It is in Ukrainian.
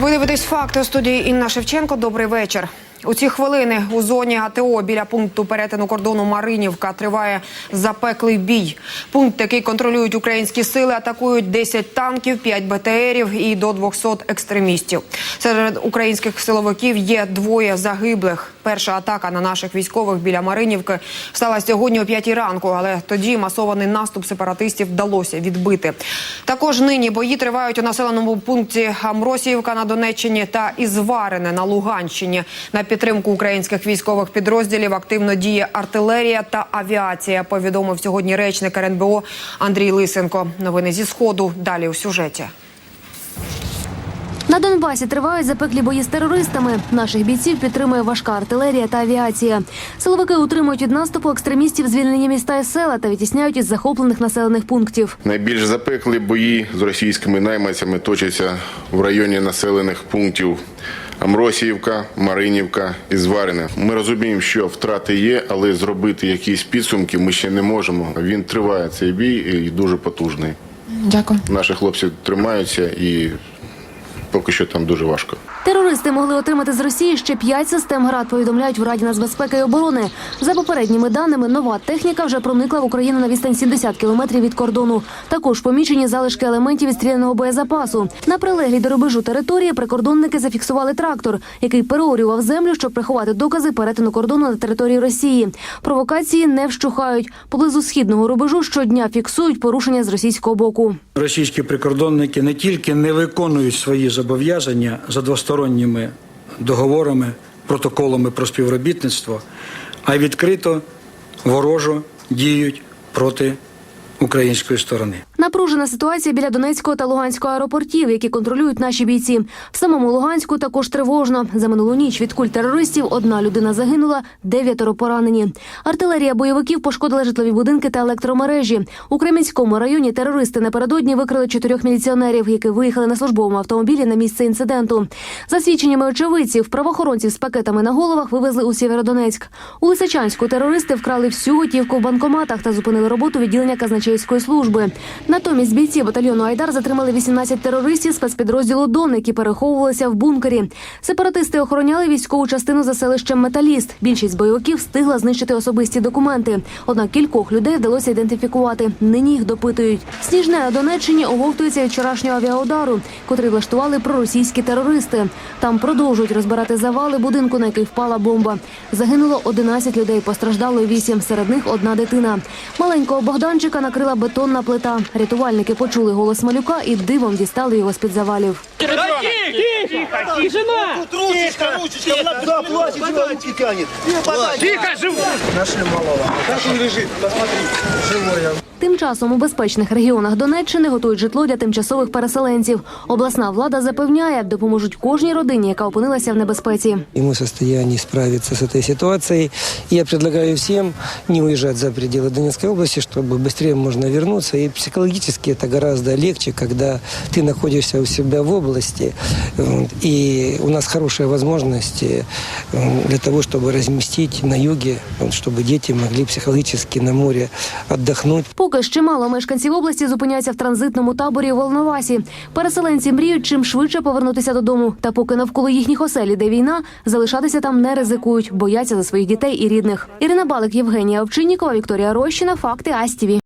Ви дивитесь факти у студії Інна Шевченко. Добрий вечір. У ці хвилини у зоні АТО біля пункту перетину кордону Маринівка триває запеклий бій. Пункт, який контролюють українські сили, атакують 10 танків, 5 БТРів і до 200 екстремістів. Серед українських силовиків є двоє загиблих. Перша атака на наших військових біля Маринівки стала сьогодні о 5 ранку, але тоді масований наступ сепаратистів вдалося відбити. Також нині бої тривають у населеному пункті Амросіївка на Донеччині та Ізварине на Луганщині. На підтримку українських військових підрозділів активно діє артилерія та авіація. Повідомив сьогодні речник РНБО Андрій Лисенко. Новини зі сходу далі у сюжеті. На Донбасі тривають запеклі бої з терористами. Наших бійців підтримує важка артилерія та авіація. Силовики утримують від наступу екстремістів звільнені міста і села та відтісняють із захоплених населених пунктів. Найбільш запеклі бої з російськими найманцями точаться в районі населених пунктів Амросіївка, Маринівка і Зварине. Ми розуміємо, що втрати є, але зробити якісь підсумки ми ще не можемо. Він триває цей бій і дуже потужний. Дякую. Наші хлопці тримаються і поки що там дуже важко. Терористи могли отримати з Росії ще п'ять систем ГРАД, повідомляють в Раді нацбезпеки і оборони. За попередніми даними, нова техніка вже проникла в Україну на відстань 70 кілометрів від кордону. Також помічені залишки елементів відстріляного боєзапасу. На прилеглій до рубежу території прикордонники зафіксували трактор, який переорював землю, щоб приховати докази перетину кордону на території Росії. Провокації не вщухають. Поблизу східного рубежу щодня фіксують порушення з російського боку. Російські прикордонники не тільки не виконують свої зобов'язання за двосторонніми договорами, протоколами про співробітництво, а й відкрито ворожо діють проти української сторони. Напружена ситуація біля Донецького та Луганського аеропортів, які контролюють наші бійці. В самому Луганську також тривожно. За минулу ніч від куль терористів одна людина загинула, дев'ятеро поранені. Артилерія бойовиків пошкодила житлові будинки та електромережі. У Кремінському районі терористи напередодні викрили чотирьох міліціонерів, які виїхали на службовому автомобілі на місце інциденту. За свідченнями очевидців, правоохоронців з пакетами на головах вивезли у Сєвєродонецьк. У Лисичанську терористи вкрали всю готівку в банкоматах та зупинили роботу відділення казначейської служби. Натомість бійці батальйону Айдар затримали 18 терористів спецпідрозділу Дон, які переховувалися в бункері. Сепаратисти охороняли військову частину за селищем Металіст. Більшість бойовиків встигла знищити особисті документи. Однак кількох людей вдалося ідентифікувати. Нині їх допитують. Сніжне на Донеччині оговтується від вчорашнього авіаудару, котрий влаштували проросійські терористи. Там продовжують розбирати завали будинку, на який впала бомба. Загинуло 11 людей, постраждало 8, серед них одна дитина. Маленького Богданчика накрила бетонна плита. Рятувальники почули голос малюка і дивом дістали його з-під завалів. Тихо, тихо, Нашли Ручечка, Так він лежить, посмотри. живо! Как он лежит, посмотри, живой. Тим часом у безпечних регіонах Донеччини готують житло для тимчасових переселенців. Обласна влада запевняє, допоможуть кожній родині, яка опинилася в небезпеці. и мы в состоянии справиться с этой ситуацией. И я предлагаю всем не уезжать за пределы Донецкой области, чтобы быстрее можно вернуться. И психологически это гораздо легче, когда ты находишься у себя в области. Вот. И у нас хорошая возможность э, для того, чтобы разместить на юге, вот, чтобы дети могли психологически на море отдохнуть. Поки ще мало мешканців області зупиняються в транзитному таборі у Волновасі. Переселенці мріють чим швидше повернутися додому. Та поки навколо їхніх оселі, де війна, залишатися там не ризикують, бояться за своїх дітей і рідних. Ірина Балик, Євгенія Овчиннікова, Вікторія Рощина. Факти Астіві.